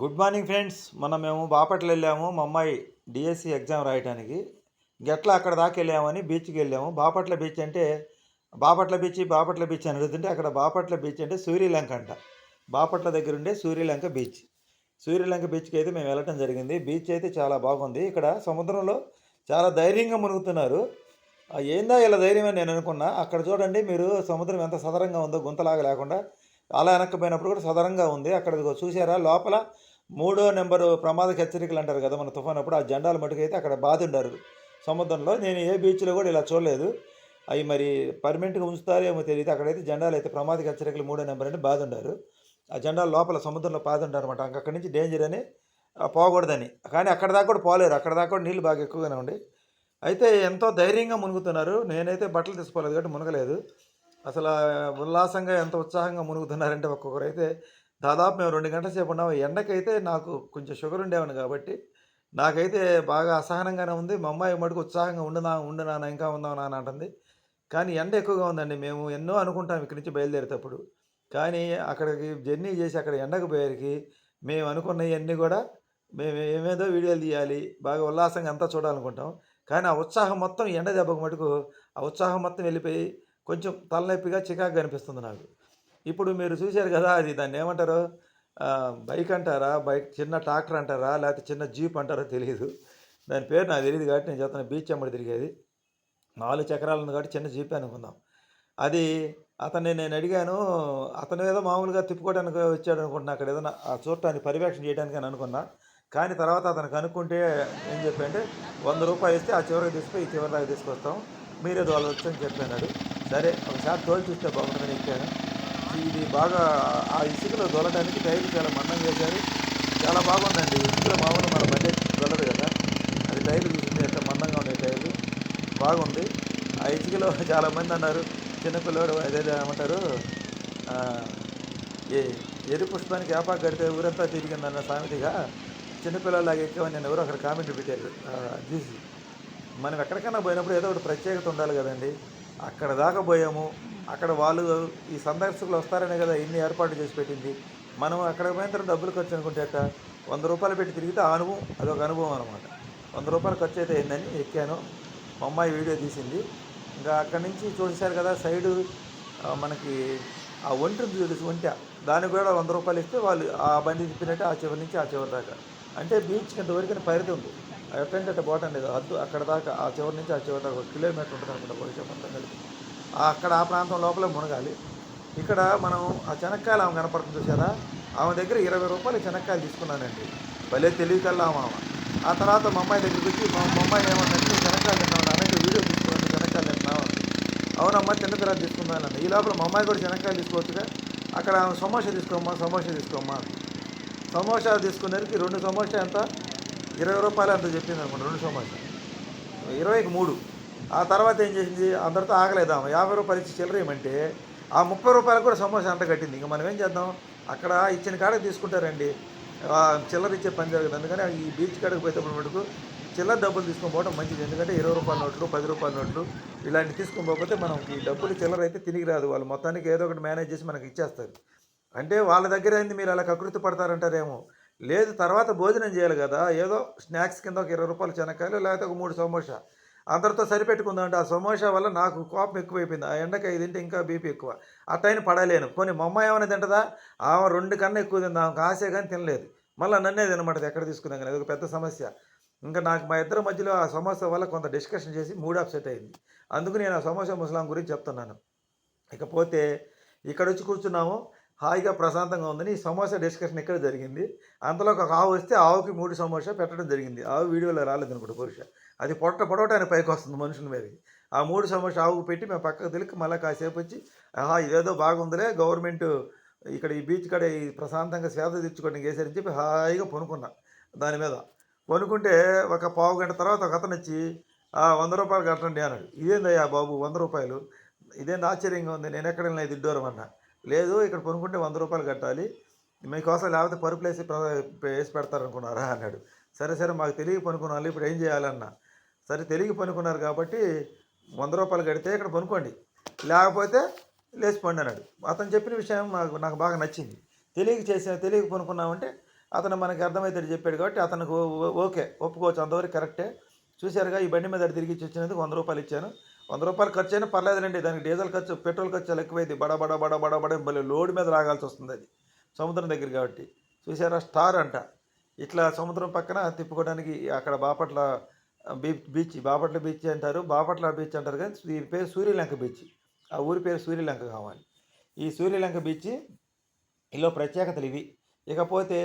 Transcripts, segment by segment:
Good morning friends. మనం మేము బాపట్ల వెళ్ళాము. మా అమ్మాయి డిఎస్సి ఎగ్జామ్ రాయడానికి గట్లా అక్కడ దాకా వెళ్ళామని బీచ్కి వెళ్ళాము. బాపట్ల బీచ్ అంటే బాపట్ల బీచ్ బాపట్ల బీచ్ అని అడుగుతుంటే అక్కడ బాపట్ల బీచ్ అంటే సూర్యలంక అంట. బాపట్ల దగ్గర ఉండే సూర్యలంక బీచ్ సూర్యలంక బీచ్కి అయితే మేము వెళ్ళటం జరిగింది. బీచ్ అయితే చాలా బాగుంది. ఇక్కడ సముద్రంలో చాలా ధైర్యంగా మునుగుతున్నారు. ఏందా ఇలా ధైర్యం అని నేను అనుకున్నా. అక్కడ చూడండి మీరు సముద్రం ఎంత సదరంగా ఉందో గుంతలాగా లేకుండా. అలా వెనక్కిపోయినప్పుడు కూడా సదరంగా ఉంది. అక్కడ చూసారా లోపల మూడో నెంబరు ప్రమాద హెచ్చరికలు అంటారు కదా మన తుఫాన్ అప్పుడు. ఆ జెండాలు మటుకైతే అక్కడ బాధ సముద్రంలో నేను ఏ బీచ్లో కూడా ఇలా చూడలేదు. అవి మరి పర్మనెంట్గా ఉంచుతారేమో తెలియదు. అక్కడైతే జెండాలు అయితే ప్రమాద హెచ్చరికలు మూడో నెంబర్ అంటే బాధ ఆ జెండాలు లోపల సముద్రంలో బాధ ఉంటారు అనమాట అక్కడి నుంచి డేంజర్ అని పోకూడదని. కానీ అక్కడ దాకా కూడా పోలేరు. అక్కడ దాకా కూడా నీళ్ళు బాగా ఎక్కువగానే ఉండి. అయితే ఎంతో ధైర్యంగా మునుగుతున్నారు. నేనైతే బట్టలు తీసుకోలేదు కాబట్టి మునగలేదు. అసలు ఉల్లాసంగా ఎంత ఉత్సాహంగా మునుగుతున్నారంటే ఒక్కొక్కరు అయితే దాదాపు మేము రెండు గంటల సేపు ఉన్నాము. ఎండకైతే నాకు కొంచెం షుగర్ ఉండేవాడిని కాబట్టి నాకైతే బాగా అసహనంగానే ఉంది. మా అమ్మాయి మటుకు ఉత్సాహంగా ఉండునా ఉండు నాన్న ఇంకా ఉందాం నాన్న అంటుంది. కానీ ఎండ ఎక్కువగా ఉందండి. మేము ఎన్నో అనుకుంటాం ఇక్కడి నుంచి బయలుదేరేటప్పుడు. కానీ అక్కడికి జర్నీ చేసి అక్కడ ఎండకు పోయేరికి మేము అనుకున్నవన్నీ కూడా మేము ఏమేదో వీడియోలు తీయాలి బాగా ఉల్లాసంగా అంతా చూడాలనుకుంటాం. కానీ ఆ ఉత్సాహం మొత్తం ఎండ దెబ్బకు మటుకు ఆ ఉత్సాహం మొత్తం వెళ్ళిపోయి కొంచెం తలనొప్పిగా చికాకు అనిపిస్తుంది నాకు. ఇప్పుడు మీరు చూశారు కదా అది దాన్ని ఏమంటారు? బైక్ అంటారా? బైక్ చిన్న ట్రాక్టర్ అంటారా? లేకపోతే చిన్న జీప్ అంటారా తెలియదు దాని పేరు నాకు తెలియదు కాబట్టి నేను చెప్తాను బీచ్ అమ్మడి తిరిగేది. నాలుగు చక్రాలు ఉంది కాబట్టి చిన్న జీప్ అనుకుందాం. అది అతన్ని నేను అడిగాను అతను ఏదో మామూలుగా తిప్పుకోవడానికి వచ్చాడు అనుకుంటున్నా అక్కడ ఏదైనా ఆ చూడటానికి పర్యవేక్షణ చేయడానికి అని అనుకున్నా. కానీ తర్వాత అతను కనుక్కుంటే ఏం చెప్పంటే వంద రూపాయలు ఇస్తే ఆ చివరికి తీసుకుని ఈ చివరి దాకా తీసుకొస్తాం. మీరే తోలవచ్చు అని చెప్పాడు. సరే ఒకసారి తోలు చూస్తే బాగుంటుందని ఎక్కాను ఇది బాగా ఆ ఇసుకలో దొలడానికి టైర్లు చాలా మందం చేశారు చాలా బాగుందండి. ఇసుకలో మామూలు మన బడ్జెట్ దొలదు కదా. అది టైర్లు చూసింది ఎంత మందంగా ఉన్నాయి టైర్లు. బాగుంది. ఆ ఇసుకలో చాలామంది అన్నారు చిన్నపిల్లడు ఏదైతే ఏమంటారు ఏ ఎరు పుష్పానికి యాపా కడితే ఊరంతా తిరిగిందన్న సామెతగా చిన్నపిల్లలాగా ఎక్కువని నేను ఎవరో అక్కడ కామెంట్ పెట్టారు. చూసి మనం ఎక్కడికైనా పోయినప్పుడు ఏదో ఒకటి ప్రత్యేకత ఉండాలి కదండి. అక్కడ దాకా పోయాము. అక్కడ వాళ్ళు ఈ సందర్శకులు వస్తారనే కదా ఇన్ని ఏర్పాట్లు చేసి పెట్టింది. మనం అక్కడ పోయిన తర్వాత డబ్బులు ఖర్చు అనుకుంటే వంద రూపాయలు పెట్టి తిరిగితే ఆ అనుభవం అదొక అనుభవం అనమాట వంద రూపాయలు ఖర్చు అయితే అయిందని ఎక్కాను. మా అమ్మాయి వీడియో తీసింది. ఇంకా అక్కడి నుంచి చూసారు కదా సైడు మనకి ఆ ఒంటి తెలుసు ఒంట. దానికి కూడా వంద రూపాయలు ఇస్తే వాళ్ళు ఆ బండి తిప్పినట్టు ఆ చివరి నుంచి ఆ చివరి దాకా. అంటే బీచ్కి ఇంతవరకు పరిధి ఉంది. ఎట్టంటే అట్ట పోవటం లేదు అద్దు అక్కడ దాకా ఆ చివరి నుంచి ఆ చివరి దాకా ఒక కిలోమీటర్ ఉంటుంది అనుకుంటా భవిష్యత్ మొత్తం కలిపి. అక్కడ ఆ ప్రాంతం లోపలే మునగాలి. ఇక్కడ మనం ఆ చెనక్కాయలు ఆమె కనపడుతుంది చూసారా ఆమె దగ్గర ఇరవై రూపాయలు చెనక్కాయలు తీసుకున్నానండి. భలే తెలివికల్లా ఆమె. ఆ తర్వాత మా అమ్మాయి దగ్గరికి వచ్చి మా అమ్మాయి ఏమన్నా చెనక్కాయలు తిన్నావు అనేది వీడియో తీసుకున్నాను చెనక్కాయలు తిన్నావు అవునమ్మా చిన్న తర్వాత తీసుకుందాను ఈ లోపల మా అమ్మాయి కూడా చెనక్కాయలు తీసుకోవచ్చుగా. అక్కడ ఆమె సమోసా తీసుకోమ్మా సమోసా తీసుకోమ్మా సమోసా తీసుకునేసరికి రెండు సమోసా ఎంత? ఇరవై రూపాయలు అంత చెప్పింది అనుకోండి రెండు సమోసా ఇరవైకి మూడు. ఆ తర్వాత ఏం చేసింది? అందరితో ఆగలేదాము యాభై రూపాయలు ఇచ్చి చిల్లర ఆ ముప్పై రూపాయలకు కూడా సమోసా అంత కట్టింది. ఇంకా మనం ఏం చేద్దాం? అక్కడ ఇచ్చిన కాడకి తీసుకుంటారండి. చిల్లర ఇచ్చే పని జరగదు అందుకని ఈ బీచ్ కాడకి పోయేటప్పుడు మటుకు చిల్లర డబ్బులు తీసుకొని పోవడం మంచిది. ఎందుకంటే ఇరవై రూపాయల నోట్లు పది రూపాయల నోట్లు ఇలాంటివి తీసుకొని పోకపోతే మనం ఈ డబ్బులు చిల్లర అయితే తిరిగి రాదు. వాళ్ళు మొత్తానికి ఏదో ఒకటి మేనేజ్ చేసి మనకి ఇచ్చేస్తారు. అంటే వాళ్ళ దగ్గర ఏంది మీరు అలా కకృతి పడతారంటారేమో? లేదు తర్వాత భోజనం చేయాలి కదా. ఏదో స్నాక్స్ కింద ఒక ఇరవై రూపాయలు చెనక్కాయలు లేకపోతే ఒక మూడు సమోసా. అందరితో సరిపెట్టుకుందంటే ఆ సమోసా వల్ల నాకు కోపం ఎక్కువైపోయింది. ఆ ఎండకి తింటే ఇంకా బీపీ ఎక్కువ. అట్టయిన పడలేను. కొన్ని మా అమ్మాయి ఏమైనా తింటదా? ఆమె రెండు కన్నా ఎక్కువ తిందా. ఆమెకు ఆశే కానీ తినలేదు. మళ్ళీ నన్నే తినమంటది. ఎక్కడ తీసుకుందాం కానీ. అది ఒక పెద్ద సమస్య. ఇంకా నాకు మా ఇద్దరి మధ్యలో ఆ సమోసా వల్ల కొంత డిస్కషన్ చేసి మూడ్ అప్సెట్ అయింది. అందుకు నేను ఆ సమోసా ముసలాం గురించి చెప్తున్నాను. ఇకపోతే ఇక్కడ వచ్చి కూర్చున్నాము. హాయిగా ప్రశాంతంగా ఉందని ఈ సమోసా డిస్కషన్ ఇక్కడ జరిగింది. అంతలో ఒక ఆవు వస్తే ఆవుకి మూడు సమోసా పెట్టడం జరిగింది. ఆవు వీడియోలో రాలేదు అనుకుంటా పురుష అది పొట్ట పొడవటానికి పైకి వస్తుంది మనుషుల మీదకి ఆ మూడు సమోసా ఆవుకు పెట్టి మేము పక్కకు తెలికి మళ్ళీ కాసేపు వచ్చి ఆహా ఇదేదో బాగుందిలే గవర్నమెంట్ ఇక్కడ ఈ బీచ్ కాడ ఈ ప్రశాంతంగా సేద తెచ్చుకోవడానికి వేసారని చెప్పి హాయిగా పనుకున్నా దాని మీద. పనుకుంటే ఒక పావు గంట తర్వాత ఒక అతను వచ్చి "ఆ, వంద రూపాయలు కట్టండి అన్నాడు. ఇదేందయ్యా బాబు వంద రూపాయలు? ఇదేంది ఆశ్చర్యంగా ఉంది నేను ఎక్కడ వెళ్ళినా ఇడ్డోరం అన్నా లేదు ఇక్కడ కొనుక్కుంటే వంద రూపాయలు కట్టాలి. మీకోసం లేకపోతే పరుపులు వేసి వేసి పెడతారనుకున్నారా అన్నాడు. సరే సరే మాకు తెలియ పనుకున్నాను ఇప్పుడు ఏం చేయాలన్నా. సరే తెలియ పనుకున్నారు కాబట్టి వంద రూపాయలు కడితే ఇక్కడ పనుకోండి. లేకపోతే లేచిపోండి అన్నాడు. అతను చెప్పిన విషయం నాకు నాకు బాగా నచ్చింది. తెలియక చేసిన తెలియక పనుకున్నామంటే అతను మనకి అర్థమవుతాడు చెప్పాడు కాబట్టి అతనికి ఓ- ఓ- ఓకే ఒప్పుకోవచ్చు. అంతవరకు కరెక్టే. చూశారుగా ఈ బండి మీద తిరిగి ఇచ్చి వచ్చినందుకు వంద రూపాయలు ఇచ్చాను. వంద రూపాయలు ఖర్చు అయినా పర్లేదులేండి దానికి డీజిల్ ఖర్చు పెట్రోల్ ఖర్చు చాలా ఎక్కువైంది బడ బడ బడ బడ బడ మళ్ళీ లోడ్ మీద రాగాల్సి వస్తుంది అది సముద్రం దగ్గర కాబట్టి చూసారా స్టార్ అంట ఇట్లా సముద్రం పక్కన తిప్పుకోవడానికి అక్కడ Bapatla beach beach Bapatla beach అంటారు బాపట్ల బీచ్ అంటారు కానీ దీని పేరు సూర్యలంక బీచ్ ఆ ఊరి పేరు సూర్యలంక కావాలి ఈ సూర్యలంక బీచ్ ఇలా ప్రత్యేకతలు ఇవి ఇకపోతే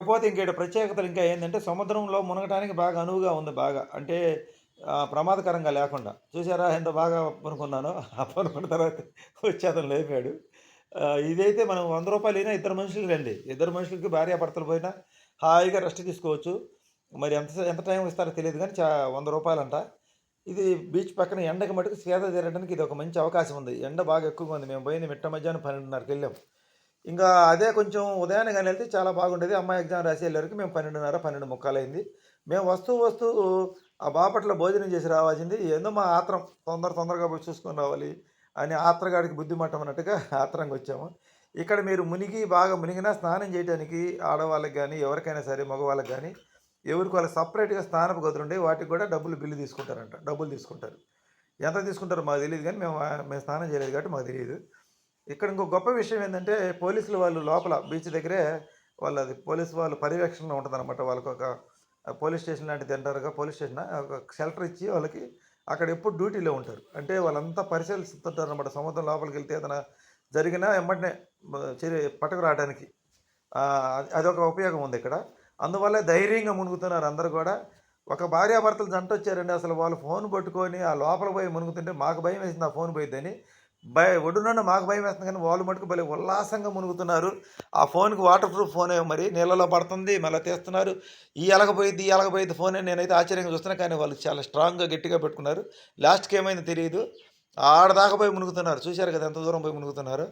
ఇకపోతే ఇంకేట ప్రత్యేకతలు ఇంకా ఏంటంటే సముద్రంలో మునగటానికి బాగా అనువుగా ఉంది బాగా అంటే ప్రమాదకరంగా లేకుండా. చూసారా ఎంత బాగా పనుకున్నానో. ఆ పనుకున్న తర్వాత వచ్చి అతను లేపాడు. ఇదైతే మనం వంద రూపాయలు అయినా ఇద్దరు మనుషులు రండి ఇద్దరు మనుషులకి భార్య భర్తలు పోయినా హాయిగా రెస్ట్ తీసుకోవచ్చు. మరి ఎంత ఎంత టైం ఇస్తారో తెలియదు కానీ చా వంద రూపాయలంట. ఇది బీచ్ పక్కన ఎండకి మటుకు సేద తీరడానికి ఇది ఒక మంచి అవకాశం ఉంది. ఎండ బాగా ఎక్కువగా ఉంది. మేము పోయింది మిట్ట మధ్యాహ్నం పన్నెండున్నరకి వెళ్ళాం. ఇంకా అదే కొంచెం ఉదయాన్నే కానీ వెళ్తే చాలా బాగుండేది. అమ్మాయి ఎగ్జామ్ రాసి వెళ్ళేవరకు మేము పన్నెండున్నర పన్నెండు ముక్కలైంది. మేము వస్తూ వస్తూ ఆ బాపట్ల భోజనం చేసి రావాల్సింది ఏందో మా ఆత్రం తొందర తొందరగా పోయి చూసుకొని రావాలి అని ఆత్రగాడికి బుద్ధి మట్టం అన్నట్టుగా ఆత్రంగా వచ్చాము. ఇక్కడ మీరు మునిగి బాగా మునిగినా స్నానం చేయడానికి ఆడవాళ్ళకి కానీ ఎవరికైనా సరే మగవాళ్ళకి కానీ ఎవరికి వాళ్ళకి సపరేట్గా స్నానపు గదులు ఉండే వాటికి కూడా డబ్బులు బిల్లు తీసుకుంటారంట. డబ్బులు తీసుకుంటారు. ఎంత తీసుకుంటారో మాకు తెలియదు కానీ మేము మేము స్నానం చేయలేదు కాబట్టి మాకు తెలియదు. ఇక్కడ ఇంకో గొప్ప విషయం ఏంటంటే పోలీసులు వాళ్ళు లోపల బీచ్ దగ్గరే వాళ్ళది పోలీసు వాళ్ళు పర్యవేక్షణలో ఉంటుందన్నమాట వాళ్ళకి ఒక పోలీస్ స్టేషన్ లాంటిది అంటారుగా పోలీస్ స్టేషన్ ఒక షెల్టర్ ఇచ్చి వాళ్ళకి అక్కడ ఎప్పుడు డ్యూటీలో ఉంటారు. అంటే వాళ్ళంతా పరిశీలిస్తుంటారు అనమాట సముద్రం లోపలికి వెళ్తే ఏదైనా జరిగినా వెంబటనే చర్య పట్టుకు రావడానికి. అది- అదొక ఉపయోగం ఉంది ఇక్కడ. అందువల్ల ధైర్యంగా మునుగుతున్నారు అందరూ కూడా. ఒక భార్యాభర్తలు జంట వచ్చారండి అసలు వాళ్ళు ఫోన్ పట్టుకొని ఆ లోపల పోయి మునుగుతుంటే మాకు భయం వేసింది ఆ ఫోన్ పోయిద్దని. భయ ఒడ్డున మాకు భయం వేస్తుంది కానీ వాళ్ళు మటుకు భలే ఉల్లాసంగా మునుగుతున్నారు. ఆ ఫోన్కి వాటర్ ప్రూఫ్ ఫోనే మరి. నీళ్ళలో పడుతుంది మళ్ళీ తీస్తున్నారు. ఈ ఎలగపోయింది ఈ ఎలగపోయింది ఫోన్ నేనైతే ఆశ్చర్యంగా చూస్తున్నా కానీ వాళ్ళు చాలా స్ట్రాంగ్గా గట్టిగా పెట్టుకున్నారు. లాస్ట్కి ఏమైందో తెలియదు. ఆడదాకా పోయి మునుగుతున్నారు. చూశారు కదా ఎంత దూరం పోయి మునుగుతున్నారు.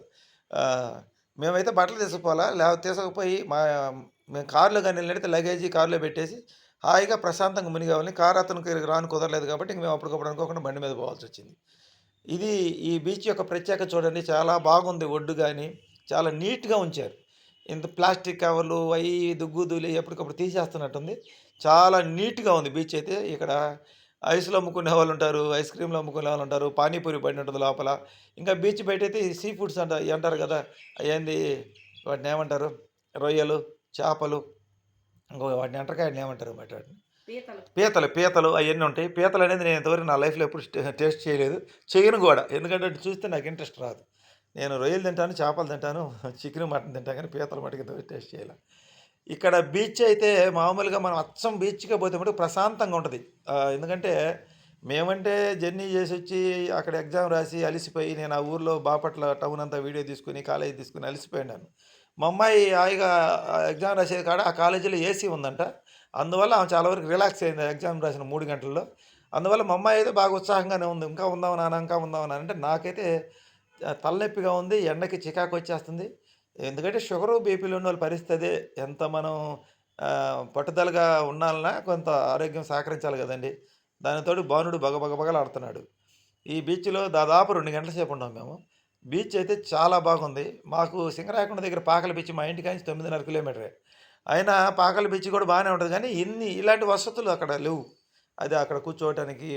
మేమైతే బట్టలు తీసుకుపోవాలా? లేకపోతే తీసుకుపోయి మా మేము కారులో కానీ వెళ్ళినట్టు లగేజీ కారులో పెట్టేసి హాయిగా ప్రశాంతంగా మునిగాలని కారు అతనికి రాను కుదరలేదు కాబట్టి ఇంక మేము అప్పటికప్పుడు అనుకోకుండా బండి మీద పోవాల్సి వచ్చింది. ఇది ఈ బీచ్ యొక్క ప్రత్యేకత చూడండి చాలా బాగుంది ఒడ్డు కానీ చాలా నీట్గా ఉంచారు. ఇంత ప్లాస్టిక్ కవర్లు అవి దుగ్గు దూలి ఎప్పటికప్పుడు తీసేస్తున్నట్టుంది. చాలా నీట్గా ఉంది బీచ్ అయితే. ఇక్కడ ఐస్లో అమ్ముకునే వాళ్ళు ఉంటారు ఐస్ క్రీమ్లు అమ్ముకునే వాళ్ళు ఉంటారు పానీపూరి పడిన ఉంటుంది లోపల. ఇంకా బీచ్ బయట అయితే సీ ఫుడ్స్ అంట అంటారు కదా ఏంది వాటిని ఏమంటారు? రొయ్యలు చేపలు ఇంకో వాటిని అంటారు ఏమంటారు బయట వాటిని? పీతలు. పీతలు అవన్నీ ఉంటాయి. పీతలు అనేది నేను ఇంతవరకు నా లైఫ్లో ఎప్పుడు టేస్ట్ చేయలేదు. చేయను కూడా. ఎందుకంటే చూస్తే నాకు ఇంట్రెస్ట్ రాదు. నేను రొయ్యలు తింటాను చేపలు తింటాను చికెన్ మటన్ తింటాను కానీ పీతల మటుకు ఇంతవరకు టేస్ట్ చేయలే. ఇక్కడ బీచ్ అయితే మామూలుగా మనం అచ్చం బీచ్కి పోతే మటుకు ప్రశాంతంగా ఉంటుంది. ఎందుకంటే మేమంటే జర్నీ చేసి వచ్చి అక్కడ ఎగ్జామ్ రాసి అలిసిపోయి నేను ఆ ఊర్లో బాపట్ల టౌన్ అంతా వీడియో తీసుకుని కాలేజీ తీసుకుని అలిసిపోయినాను మా అమ్మాయి హాయిగా ఎగ్జామ్ రాసేది కాడ ఆ కాలేజీలో ఏసీ ఉందంట. అందువల్ల ఆమె చాలా వరకు రిలాక్స్ అయింది. ఎగ్జామ్ రాసిన మూడు గంటల్లో. అందువల్ల మా అమ్మాయి అయితే బాగా ఉత్సాహంగానే ఉంది. ఇంకా ఉందాం నాన్న ఇంకా ఉందాం నాన్న అంటే నాకైతే తలనొప్పిగా ఉంది. ఎండకి చికాకు వచ్చేస్తుంది. ఎందుకంటే షుగరు బీపీలు ఉన్న వాళ్ళ పరిస్థితి ఎంత మనం పట్టుదలగా ఉండాలన్నా కొంత ఆరోగ్యం సహకరించాలి కదండి. దానితో బాణుడు బగ బగ బగలాడుతున్నాడు ఈ బీచ్లో దాదాపు రెండు గంటల సేపు ఉన్నాం మేము. బీచ్ అయితే చాలా బాగుంది. మాకు సింగరాయకొండ దగ్గర పాకల బీచ్ మా ఇంటి తొమ్మిదిన్నర కిలోమీటరే. అయినా పాకల బీచ్ కూడా బాగానే ఉంటుంది కానీ ఇన్ని ఇలాంటి వసతులు అక్కడ లేవు. అది అక్కడ కూర్చోవటానికి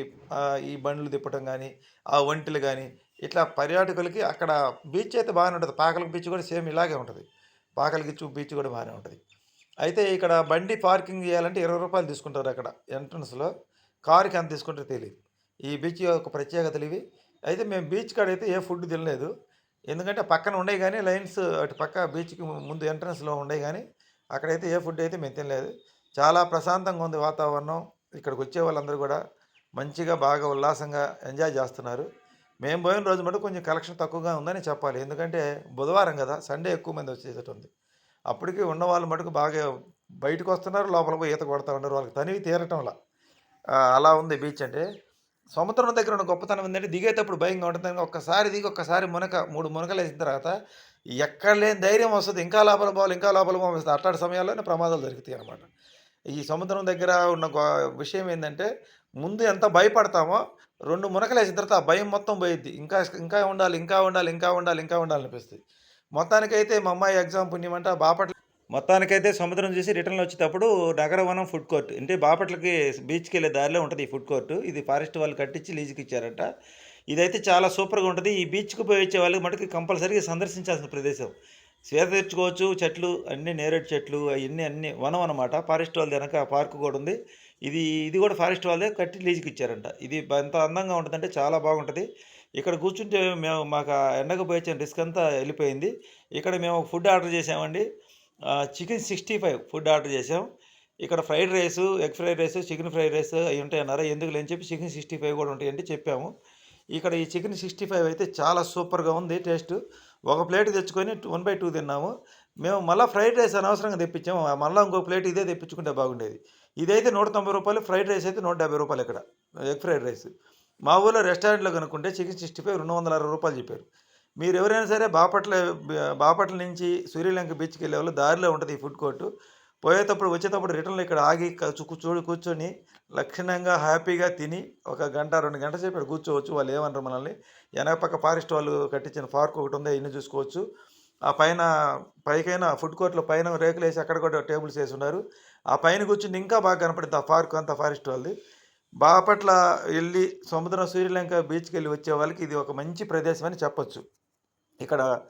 ఈ బండ్లు తిప్పటం కానీ ఆ ఒంటెలు కానీ ఇట్లా పర్యాటకులకి అక్కడ బీచ్ అయితే బాగానే ఉంటుంది. పాకల బీచ్ కూడా సేమ్ ఇలాగే ఉంటుంది. పాకల బీచ్ బీచ్ కూడా బాగానే ఉంటుంది. అయితే ఇక్కడ బండి పార్కింగ్ చేయాలంటే ఇరవై రూపాయలు తీసుకుంటారు అక్కడ ఎంట్రన్స్లో. కారుకి ఎంత తీసుకుంటారో తెలియదు ఈ బీచ్ యొక్క ప్రత్యేకతలు ఇవి. అయితే మేము బీచ్ కాడ అయితే ఏ ఫుడ్ తినలేదు. ఎందుకంటే పక్కన ఉండే కానీ లైన్స్ అటు పక్క బీచ్కి ముందు ఎంట్రన్స్లో ఉండే కానీ అక్కడైతే ఏ ఫుడ్ అయితే మేము తినలేదు. చాలా ప్రశాంతంగా ఉంది వాతావరణం. ఇక్కడికి వచ్చే వాళ్ళందరూ కూడా మంచిగా బాగా ఉల్లాసంగా ఎంజాయ్ చేస్తున్నారు. మేము పోయిన రోజు మటు కొంచెం కలెక్షన్ తక్కువగా ఉందని చెప్పాలి. ఎందుకంటే బుధవారం కదా సండే ఎక్కువ మంది వచ్చేటట్టుంది ఉంది. అప్పటికి ఉన్న వాళ్ళు మటుకు బాగా బయటకు వస్తున్నారు లోపల పోయి ఈత కొడతా ఉన్నారు వాళ్ళకి తనివి తీరటంలా. అలా ఉంది బీచ్ అంటే. సముద్రం దగ్గర ఉన్న గొప్పతనం ఏంటంటే దిగేటప్పుడు భయంగా ఉంటుంది. ఒక్కసారి దిగి ఒక్కసారి మునక మూడు మునకలు వేసిన తర్వాత ఎక్కడ లేని ధైర్యం వస్తుంది. ఇంకా లోపల పోవాలి ఇంకా లోపల పోవాలి అట్లాంటి సమయాల్లోనే ప్రమాదాలు జరుగుతాయి అన్నమాట. ఈ సముద్రం దగ్గర ఉన్న విషయం ఏంటంటే ముందు ఎంత భయపడతామో రెండు మునకలు వేసిన తర్వాత ఆ భయం మొత్తం పోయిద్ది. ఇంకా ఇంకా ఉండాలి ఇంకా ఉండాలి ఇంకా ఉండాలి ఇంకా ఉండాలి అనిపిస్తుంది. మొత్తానికైతే మా అమ్మాయి ఎగ్జామ్ పుణ్యమంట బాపట్ల మొత్తానికైతే సముద్రం చూసి రిటర్న్ వచ్చేటప్పుడు నగరవనం ఫుడ్ కోర్ట్ అంటే బాపట్లకి బీచ్కి వెళ్ళే దారిలో ఉంటుంది ఈ ఫుడ్ కోర్టు ఇది ఫారెస్ట్ వాళ్ళు కట్టించి లీజుకి ఇచ్చారంట. ఇదైతే చాలా సూపర్గా ఉంటుంది. ఈ బీచ్కి పోయి వచ్చే వాళ్ళకి మటుకు కంపల్సరీగా సందర్శించాల్సిన ప్రదేశం. స్వేద తెచ్చుకోవచ్చు చెట్లు అన్ని నేరేడు చెట్లు అవన్నీ అన్ని వనం అనమాట ఫారెస్ట్ వాళ్ళది వెనక పార్క్ కూడా ఉంది. ఇది ఇది కూడా ఫారెస్ట్ వాళ్ళే కట్టి లీజుకి ఇచ్చారంట. ఇది ఎంత అందంగా ఉంటుందంటే చాలా బాగుంటుంది. ఇక్కడ కూర్చుంటే మేము మాకు ఎండకు పోయి రిస్క్ అంతా వెళ్ళిపోయింది. ఇక్కడ మేము ఫుడ్ ఆర్డర్ చేసామండి. Chicken sixty five food order చేసాం ఇక్కడ fried rice egg fried rice chicken fried rice అవి ఉంటాయన్నారా. ఎందుకు లేని చెప్పి చికెన్ సిక్స్టీ ఫైవ్ కూడా ఉంటాయండి చెప్పాము. ఇక్కడ ఈ చికెన్ సిక్స్టీ ఫైవ్ అయితే చాలా సూపర్గా ఉంది టేస్ట్. ఒక ప్లేట్ తెచ్చుకొని వన్ బై టూ తిన్నాము. మేము మళ్ళీ ఫ్రైడ్ రైస్ అనవసరంగా తెప్పించాము. మళ్ళీ ఇంకో ప్లేట్ ఇదే తెప్పించుకుంటే బాగుండేది. ఇదైతే నూట తొంభై రూపాయలు ఫ్రైడ్ రైస్ అయితే నూట డెబ్బై రూపాయలు ఇక్కడ ఎగ్ ఫ్రైడ్ రైస్. మా ఊళ్ళో రెస్టారెంట్లో కనుక్కుంటే చికెన్ సిక్స్టీ ఫైవ్ రెండు వందల అరవై రూపాయలు చెప్పారు. మీరు ఎవరైనా సరే బాపట్ల బాపట్ల నుంచి సూర్యలంక బీచ్కి వెళ్ళే వాళ్ళు దారిలో ఉంటుంది ఈ ఫుడ్ కోర్టు. పోయేటప్పుడు వచ్చేటప్పుడు రిటర్న్లో ఇక్కడ ఆగి చూడు కూర్చొని లక్షణంగా హ్యాపీగా తిని ఒక గంట రెండు గంటల సేపు ఇక్కడ కూర్చోవచ్చు. వాళ్ళు ఏమన్నారు మనల్ని? వెనక పక్క ఫారెస్ట్ వాళ్ళు కట్టించిన పార్క్ ఒకటి ఉంది? ఇన్ని చూసుకోవచ్చు. ఆ పైన పైకైనా ఫుడ్ కోర్ట్లో పైన రేకులు వేసి అక్కడ కూడా టేబుల్స్ వేసి ఉన్నారు. ఆ పైన కూర్చుని ఇంకా బాగా కనపడింది ఆ పార్క్ అంతా ఫారెస్ట్ వాళ్ళది. బాపట్ల వెళ్ళి సముద్రం సూర్యలంక బీచ్కి వెళ్ళి వచ్చే వాళ్ళకి ఇది ఒక మంచి ప్రదేశం అని చెప్పొచ్చు. ఇక్కడ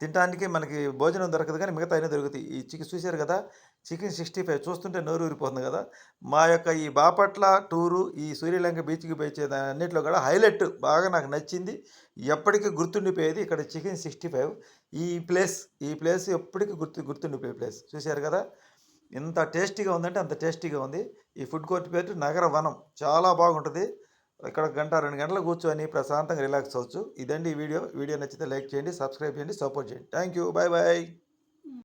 తినడానికి మనకి భోజనం దొరకదు కానీ మిగతా అయినా దొరుకుతాయి. ఈ చికెన్ చూశారు కదా? చికెన్ సిక్స్టీ ఫైవ్ చూస్తుంటే నోరు ఊరిపోతుంది కదా? మా యొక్క ఈ బాపట్ల టూరు ఈ సూర్యలంక బీచ్కి పోయే అన్నింటిలో కూడా హైలైట్ బాగా నాకు నచ్చింది. ఎప్పటికీ గుర్తుండిపోయేది ఇక్కడ చికెన్ సిక్స్టీ ఫైవ్. ఈ ప్లేస్ ఈ ప్లేస్ ఎప్పటికీ గుర్తు గుర్తుండిపోయే ప్లేస్. చూశారు కదా? ఎంత టేస్టీగా ఉందంటే అంత టేస్టీగా ఉంది. ఈ ఫుడ్ కోర్ట్ పేరు నగర వనం. చాలా బాగుంటుంది. ఇక్కడ గంట రెండు గంటలు కూర్చొని ప్రశాంతంగా రిలాక్స్ అవ్వచ్చు. ఇదండి ఈ వీడియో. వీడియో నచ్చితే లైక్ చేయండి సబ్స్క్రైబ్ చేయండి సపోర్ట్ చేయండి. Thank you bye bye.